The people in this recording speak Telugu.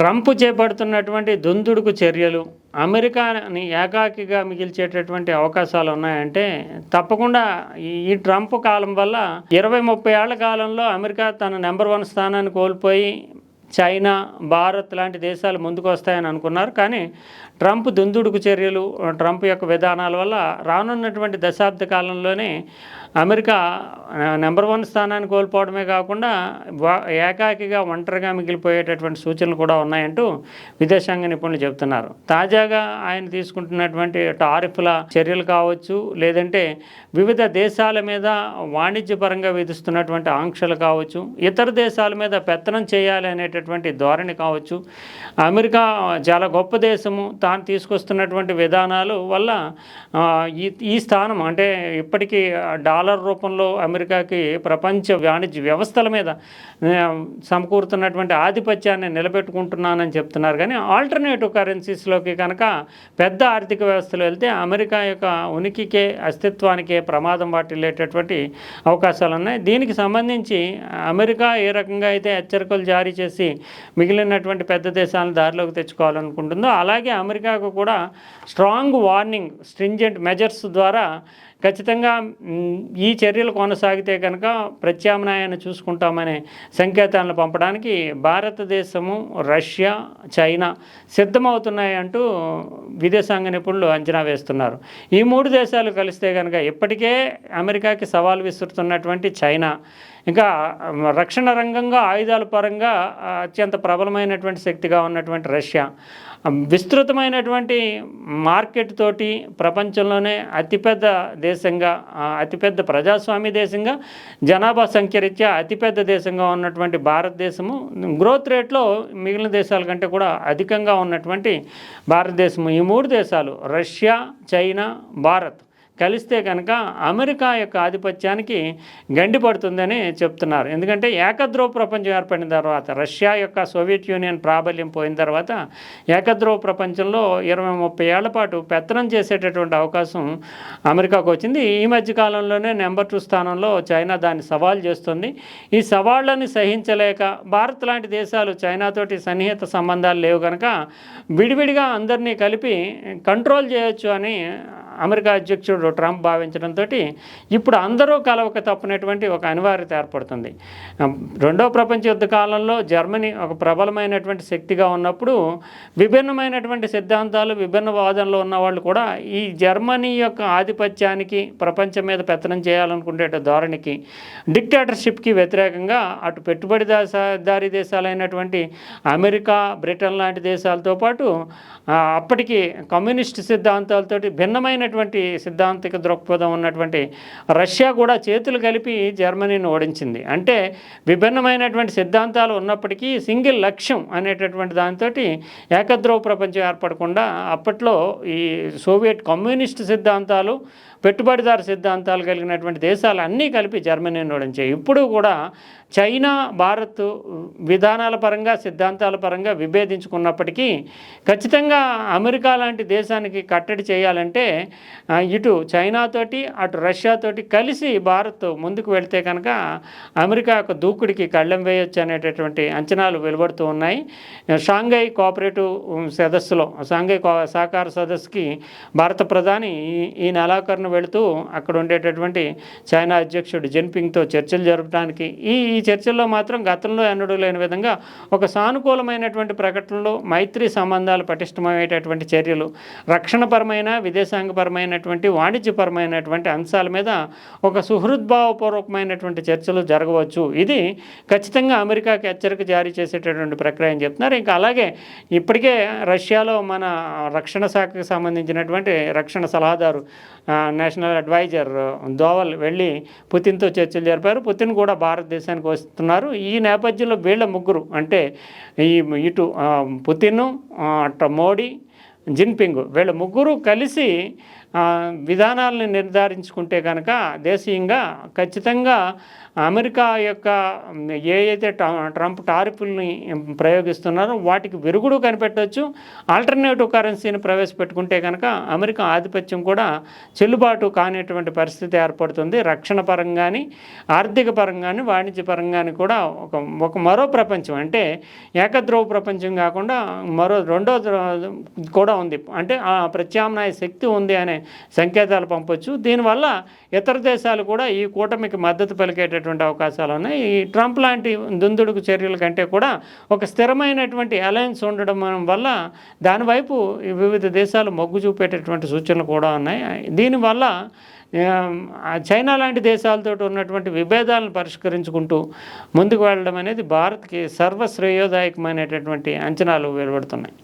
ట్రంప్ చేపడుతున్నటువంటి దుందుడుకు చర్యలు అమెరికాని ఏకాకిగా మిగిల్చేటటువంటి అవకాశాలు ఉన్నాయంటే తప్పకుండా ఈ ట్రంప్ కాలం వల్ల ఇరవై ముప్పై ఏళ్ళ కాలంలో అమెరికా తన నెంబర్ వన్ స్థానాన్ని కోల్పోయి చైనా భారత్ లాంటి దేశాలు ముందుకు వస్తాయని అనుకున్నారు. కానీ ట్రంప్ దుందుడుకు చర్యలు ట్రంప్ యొక్క విధానాల వల్ల రానున్నటువంటి దశాబ్ద కాలంలోనే అమెరికా నెంబర్ వన్ స్థానాన్ని కోల్పోవడమే కాకుండా ఏకాకిగా ఒంటరిగా మిగిలిపోయేటటువంటి సూచనలు కూడా ఉన్నాయంటూ విదేశాంగ నిపుణులు చెబుతున్నారు. తాజాగా ఆయన తీసుకుంటున్నటువంటి టారిఫ్ల చర్యలు కావచ్చు లేదంటే వివిధ దేశాల మీద వాణిజ్యపరంగా విధిస్తున్నటువంటి ఆంక్షలు కావచ్చు ఇతర దేశాల మీద పెత్తనం చేయాలి అనేటటువంటి ధోరణి కావచ్చు. అమెరికా చాలా గొప్ప దేశము. తాను తీసుకొస్తున్నటువంటి విధానాలు వల్ల ఈ ఈ స్థానం అంటే ఇప్పటికీ డాలర్ రూపంలో అమెరికాకి ప్రపంచ వాణిజ్య వ్యవస్థల మీద సమకూరుతున్నటువంటి ఆధిపత్యాన్ని నిలబెట్టుకుంటున్నానని చెప్తున్నారు. కానీ ఆల్టర్నేటివ్ కరెన్సీస్లోకి కనుక పెద్ద ఆర్థిక వ్యవస్థలు వెళ్తే అమెరికా యొక్క ఉనికికే అస్తిత్వానికే ప్రమాదం వాటిల్లేటటువంటి అవకాశాలు ఉన్నాయి దీనికి సంబంధించి అమెరికా ఏ రకంగా అయితే హెచ్చరికలు జారీ చేసి మిగిలినటువంటి పెద్ద దేశాలను దారిలోకి తెచ్చుకోవాలనుకుంటుందో అలాగే అమెరికాకు కూడా స్ట్రాంగ్ వార్నింగ్ స్ట్రింజెంట్ మెజర్స్ ద్వారా ఖచ్చితంగా ఈ చర్యలు కొనసాగితే కనుక ప్రత్యామ్నాయాన్ని చూసుకుంటామనే సంకేతాలను పంపడానికి భారతదేశము రష్యా చైనా సిద్ధమవుతున్నాయి అంటూ విదేశాంగ నిపుణులు అంచనా వేస్తున్నారు. ఈ మూడు దేశాలు కలిస్తే కనుక ఇప్పటికే అమెరికాకి సవాల్ విసురుతున్నటువంటి చైనా ఇంకా రక్షణ రంగంగా ఆయుధాల పరంగా అత్యంత ప్రబలమైనటువంటి శక్తిగా ఉన్నటువంటి రష్యా. విస్తృతమైనటువంటి మార్కెట్ తోటి ప్రపంచంలోనే అతిపెద్ద దేశంగా అతిపెద్ద ప్రజాస్వామ్య దేశంగా జనాభా సంఖ్య రీత్యా అతిపెద్ద దేశంగా ఉన్నటువంటి భారతదేశము గ్రోత్ రేట్లో మిగిలిన దేశాల కంటే కూడా అధికంగా ఉన్నటువంటి భారతదేశము. ఈ మూడు దేశాలు రష్యా చైనా భారత్. కలిస్తే కనుక అమెరికా యొక్క ఆధిపత్యానికి గండి పడుతుందని చెప్తున్నారు. ఎందుకంటే ఏకద్రోవ ప్రపంచం ఏర్పడిన తర్వాత రష్యా యొక్క సోవియట్ యూనియన్ ప్రాబల్యం పోయిన తర్వాత ఏకద్రోవ ప్రపంచంలో ఇరవై ముప్పై ఏళ్ళ పాటు పెత్తనం చేసేటటువంటి అవకాశం అమెరికాకు వచ్చింది. ఈ మధ్య కాలంలోనే నెంబర్ టూ స్థానంలో చైనా దాన్ని సవాల్ చేస్తుంది. ఈ సవాళ్ళని సహించలేక భారత్ లాంటి దేశాలు చైనాతోటి సన్నిహిత సంబంధాలు లేవు కనుక విడివిడిగా అందరినీ కలిపి కంట్రోల్ చేయొచ్చు అని అమెరికా అధ్యక్షుడు ట్రంప్ భావించడంతో ఇప్పుడు అందరూ కలవక తప్పనటువంటి ఒక అనివార్యత ఏర్పడుతుంది. రెండో ప్రపంచ యుద్ధ కాలంలో జర్మనీ ఒక ప్రబలమైనటువంటి శక్తిగా ఉన్నప్పుడు విభిన్నమైనటువంటి సిద్ధాంతాలు విభిన్న వాదనలు ఉన్న వాళ్ళు కూడా ఈ జర్మనీ యొక్క ఆధిపత్యానికి ప్రపంచం మీద పెత్తనం చేయాలనుకునే ధోరణికి డిక్టేటర్షిప్కి వ్యతిరేకంగా అటు పెట్టుబడి దారి దేశాలైనటువంటి అమెరికా బ్రిటన్ లాంటి దేశాలతో పాటు అప్పటికి కమ్యూనిస్ట్ సిద్ధాంతాలతోటి భిన్నమైనటువంటి సిద్ధాంతిక దృక్పథం ఉన్నటువంటి రష్యా కూడా చేతులు కలిపి జర్మనీని ఓడించింది. అంటే విభిన్నమైనటువంటి సిద్ధాంతాలు ఉన్నప్పటికీ సింగిల్ లక్ష్యం అనేటటువంటి దాంతో ఏకద్రవ ప్రపంచం ఏర్పడకుండా అప్పట్లో ఈ సోవియట్ కమ్యూనిస్ట్ సిద్ధాంతాలు పెట్టుబడిదారు సిద్ధాంతాలు కలిగినటువంటి దేశాలు అన్నీ కలిపి జర్మనీని ఓడించాయి. ఇప్పుడు కూడా చైనా భారత్ విధానాల పరంగా సిద్ధాంతాల పరంగా విభేదించుకున్నప్పటికీ ఖచ్చితంగా అమెరికా లాంటి దేశానికి కట్టడి చేయాలంటే ఇటు చైనాతోటి అటు రష్యాతోటి కలిసి భారత్ ముందుకు వెళితే కనుక అమెరికా యొక్క దూకుడికి కళ్ళెం వేయొచ్చు అనేటటువంటి అంచనాలు వెలువడుతూ ఉన్నాయి. షాంఘై కోఆపరేటివ్ సదస్సులో షాంఘై కో సహకార సదస్సుకి భారత ప్రధాని ఈ ఈ నెలాఖరున వెళుతూ అక్కడ ఉండేటటువంటి చైనా అధ్యక్షుడు జిన్పింగ్తో చర్చలు జరపడానికి ఈ ఈ చర్చల్లో మాత్రం గతంలో ఎన్నడూ లేని విధంగా ఒక సానుకూలమైనటువంటి ప్రకటనలు మైత్రి సంబంధాలు పటిష్టమయ్యేటటువంటి చర్యలు రక్షణపరమైన విదేశాంగ వాణిజ్యపరమైనటువంటి అంశాల మీద ఒక సుహృద్భావపూర్వకమైనటువంటి చర్చలు జరగవచ్చు. ఇది ఖచ్చితంగా అమెరికాకి హెచ్చరిక జారీ చేసేటటువంటి ప్రక్రియ అని చెప్తున్నారు. ఇంకా అలాగే ఇప్పటికే రష్యాలో మన రక్షణ శాఖకు సంబంధించినటువంటి రక్షణ సలహాదారు నేషనల్ అడ్వైజర్ దోవల్ వెళ్ళి పుతిన్తో చర్చలు జరిపారు. పుతిన్ కూడా భారతదేశానికి వస్తున్నారు. ఈ నేపథ్యంలో వీళ్ళ ముగ్గురు అంటే ఈ ఇటు పుతిన్ అట్ట మోడీ జిన్పింగ్ వీళ్ళ ముగ్గురు కలిసి విధానాలను నిర్ధారించుకుంటే కనుక దేశీయంగా ఖచ్చితంగా అమెరికా యొక్క ఏదైతే ట్రంప్ టారిపుల్ని ప్రయోగిస్తున్నారో వాటికి విరుగుడు కనిపెట్టవచ్చు ఆల్టర్నేటివ్ కరెన్సీని ప్రవేశపెట్టుకుంటే కనుక అమెరికా ఆధిపత్యం కూడా చెల్లుబాటు కానిటువంటి పరిస్థితి ఏర్పడుతుంది. రక్షణ పరంగాని ఆర్థిక పరంగాని వాణిజ్య పరంగాని కూడా ఒక ఒక మరో ప్రపంచం. అంటే ఏకద్రోవ ప్రపంచం కాకుండా మరో రెండో ద్రవ కూడా ఉంది. అంటే ఆ ప్రత్యామ్నాయ శక్తి ఉంది అనే సంకేతాలు పంపొచ్చు. దీనివల్ల ఇతర దేశాలు కూడా ఈ కూటమికి మద్దతు పలికేటటువంటి అవకాశాలు ఉన్నాయి. ఈ ట్రంప్ లాంటి దుందుడుకు చర్యల కంటే కూడా ఒక స్థిరమైనటువంటి అలయన్స్ ఉండడం వల్ల దానివైపు వివిధ దేశాలు మొగ్గు చూపేటటువంటి సూచనలు కూడా ఉన్నాయి. దీనివల్ల చైనా లాంటి దేశాలతో ఉన్నటువంటి విభేదాలను పరిష్కరించుకుంటూ ముందుకు వెళ్ళడం అనేది భారత్కి సర్వశ్రేయోదాయకమైనటువంటి అంచనాలు వెలువడుతున్నాయి.